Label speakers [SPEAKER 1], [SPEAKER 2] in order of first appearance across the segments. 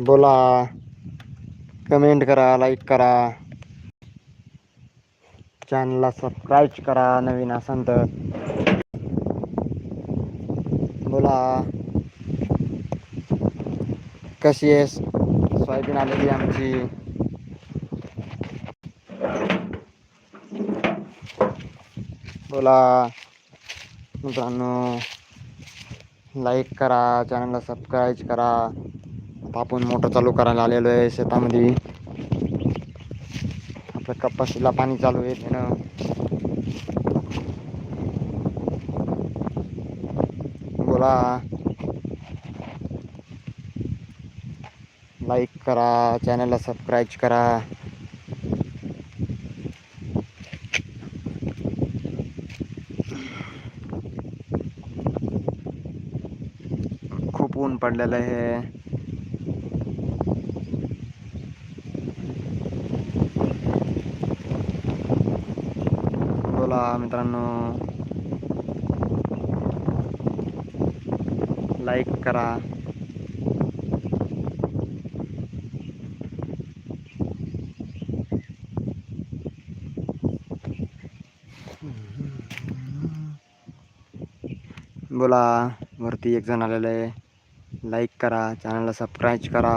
[SPEAKER 1] बोला. कमेंट करा लाईक करा. चॅनलला सबस्क्राईब करा नवीन असाल तर. बोला. कशी आहे सोयाबीन आलेली आमची. बोला. मित्रांनो लाईक करा चॅनलला सबस्क्राईब करा. आता आपण मोटर चालू करायला आलेलो आहे शेतामध्ये. आपल्या कपाशीला पाणी चालू आहे त्यानं बोला. लाईक करा चॅनलला सबस्क्राईब करा. खूप ऊन पडलेलं आहे बोला मित्रांनो. लाईक करा. बोला वरती एक जण आलेलं आहे. लाईक करा चॅनलला सबस्क्राईब करा.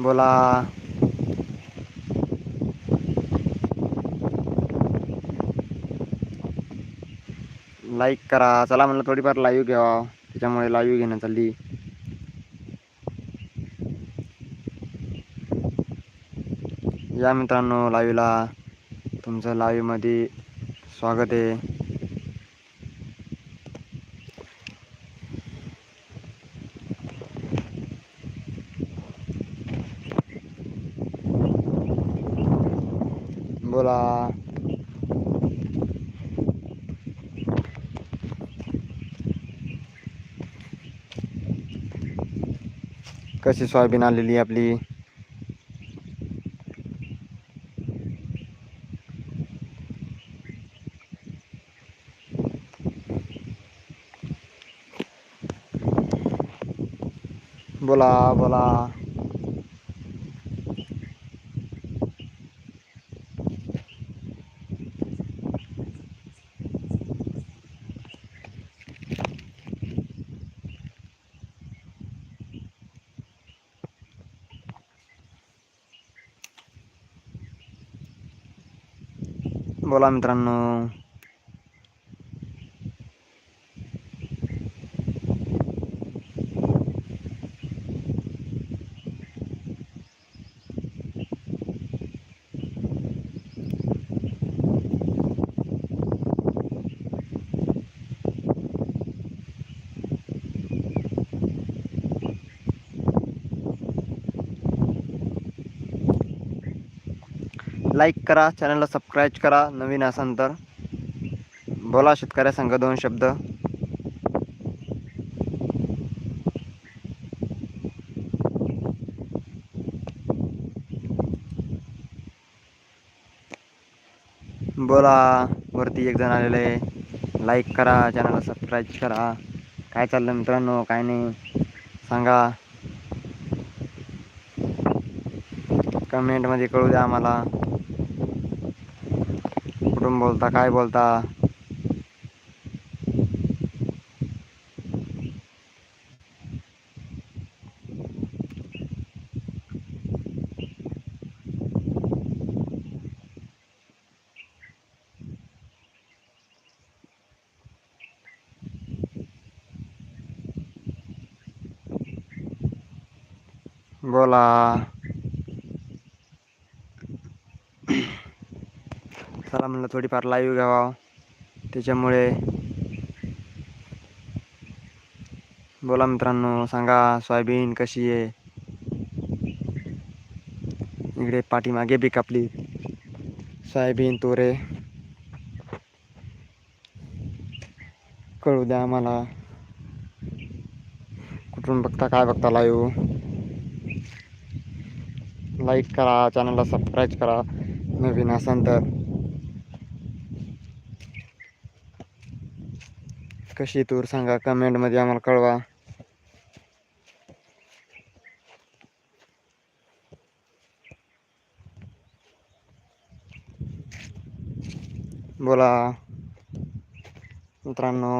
[SPEAKER 1] बोला. लाईक करा. चला म्हणलं थोडीफार लाईव्ह घ्यावा त्याच्यामुळे लाईव्ह घेणं चालली. या मित्रांनो लाईव्हला तुमचं लाईव्हमध्ये स्वागत आहे बोला कशी सोयाबीन आलेली आपली बोला बोला बोला मित्रांनो. लाईक करा चॅनलला सबस्क्राईब करा नवीन असाल तर. बोला शेतकऱ्या संघ दोन शब्द. बोला वरती एक जण आलेलं आहे. लाईक करा चॅनलला सबस्क्राईब करा. काय चाललं मित्रांनो? काय नाही. सांगा. कमेंटमध्ये कळू द्या आम्हाला. कुठून बोलता काय बोलता बोला चला म्हणलं थोडीफार लाईव्ह घ्यावा. त्याच्यामुळे बोला मित्रांनो सांगा सोयाबीन कशी आहे? इकडे पाठीमागे बी कापली. सोयाबीन तोरे. कळू द्या आम्हाला. कुठून बघता काय बघता लाईव्ह लाईक करा चॅनलला सबस्क्राईब करा. नवीन असेल तर. कशी तूर सांगा कमेंटमध्ये आम्हाला कळवा. बोला. मित्रांनो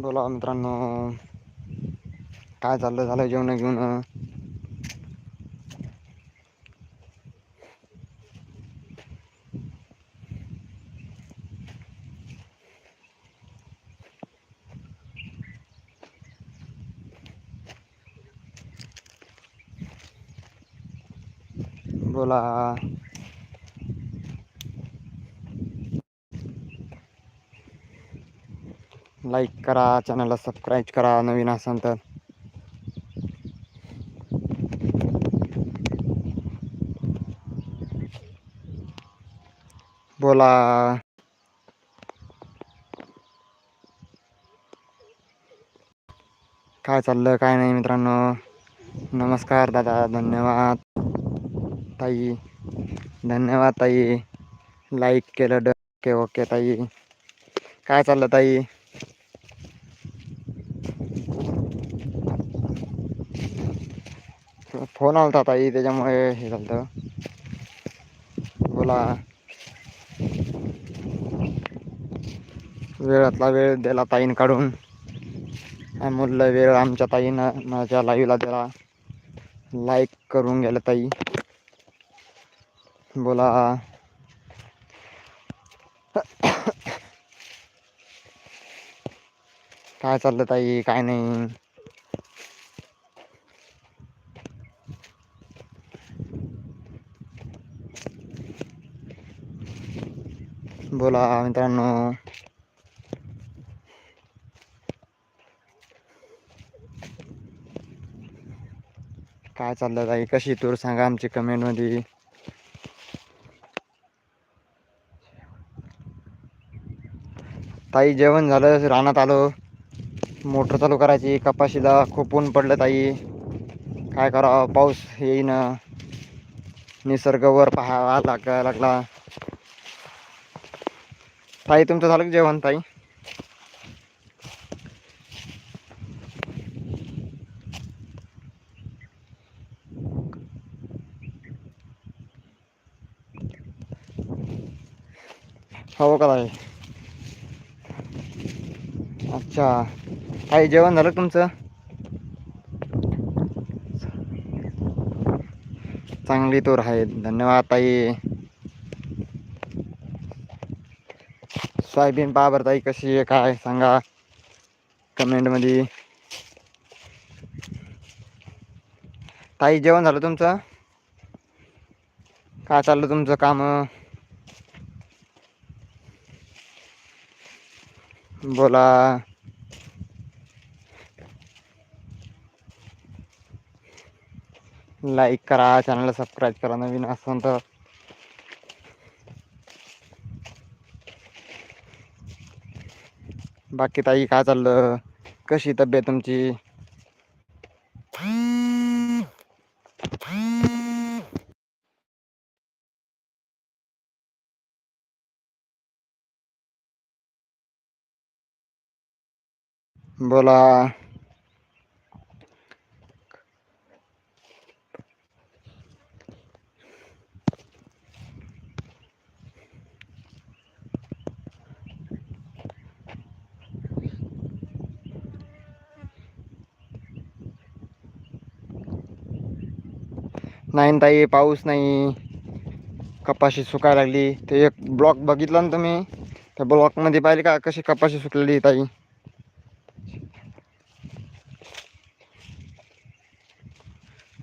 [SPEAKER 1] बोला मित्रांनो काय चाललं झालं जेवण घेऊन बोला. लाईक करा चॅनलला सबस्क्राईब करा नवीन असाल तर. बोला. काय चाललं काय नाही मित्रांनो. नमस्कार दादा धन्यवाद. ताई धन्यवाद ताई. लाईक केलं ड ओके ओके ताई. काय चाललं ताई? फोन आला होता ताई त्याच्यामुळे हे झालं बोला. वेळातला वेळ दिला ताईन काढून. अमूल्य वेळ आमच्या ताईनं माझ्या लाईव्हला दिला. लाईक करून गेलं ताई. बोला. काय चाललं ताई? काय नाही. बोला मित्रांनो काय चाललं ताई? कशी तूर सांगा आमची कमेंटमध्ये ताई जेवण झालं रानात आलो. मोटर चालू करायची कपाशीला खूप ऊन पडलं ताई. काय करावं? पाऊस येईन. निसर्गवर पाहावा लाग लागला. ताई तुमचं झालं की जेवण ताई? हो का ताई? अच्छा. ताई जेवण झालं तुमचं? चांगली तोर आहे. धन्यवाद ताई. सोयाबीन पहा बरं ताई कशी आहे काय सांगा कमेंटमध्ये ताई जेवण झालं तुमचं? काय चाललं तुमचं काम? बोला. लाईक करा चॅनलला सबस्क्राईब करा नवीन असं तर. बाकी ताई काय चाललं? कशी तब्येत तुमची? बोला. नाही ताई पाऊस नाही. कपाशी सुकायला लागली. ते एक ब्लॉक बघितला ना तुम्ही त्या ब्लॉकमध्ये पाहिले का कशी कपाशी सुकलेली ताई?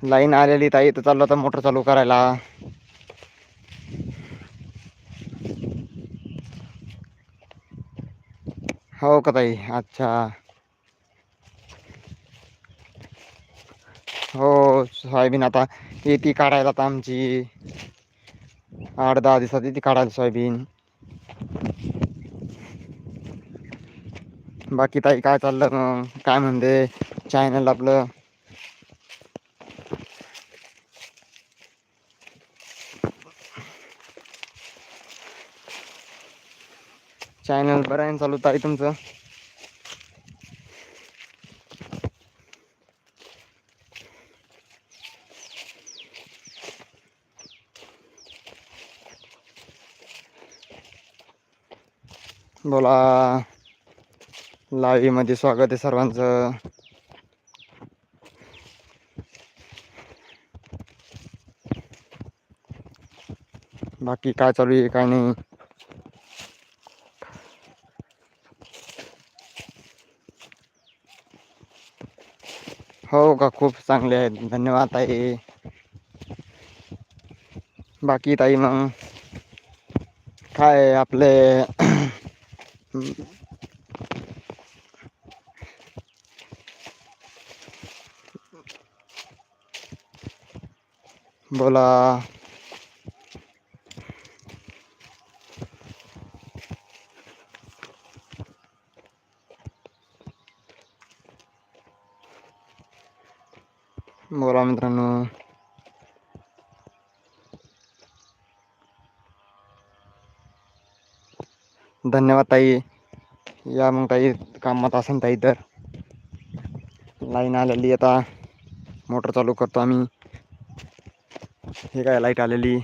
[SPEAKER 1] लाईन आलेली ताई तर चाललो आता मोटर चालू करायला. हो का ताई? अच्छा. हो सोयाबीन आता. येते काढायला आता आमची. आठ दहा दिवसात येते काढायला सोयाबीन. बाकी ताई काय चाललं मग? काय म्हणते? चॅनल आपलं. चॅनल बरं आहे ना चालू ताई तुमचं? बोला लाईव्हमध्ये स्वागत आहे सर्वांचं. बाकी काय चालू आहे काय नाही. हो का खूप चांगले आहेत. धन्यवाद ताई. बाकी ताई मग? काय आपले बोला. बोला मित्रांनो. धन्यवाद ताई. या मग ताई कामात असेल ताई तर. लाईन आलेली आता. मोटर चालू करतो आम्ही. हे काय लाइट आलेली?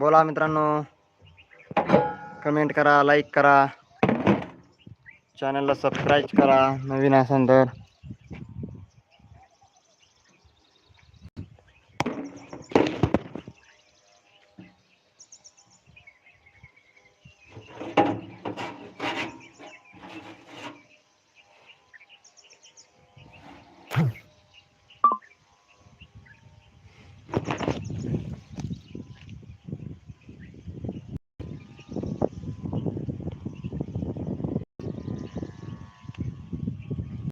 [SPEAKER 1] बोला मित्रांनो. कमेंट करा लाईक करा. चॅनलला सबस्क्राईब करा नवीन असेल तर.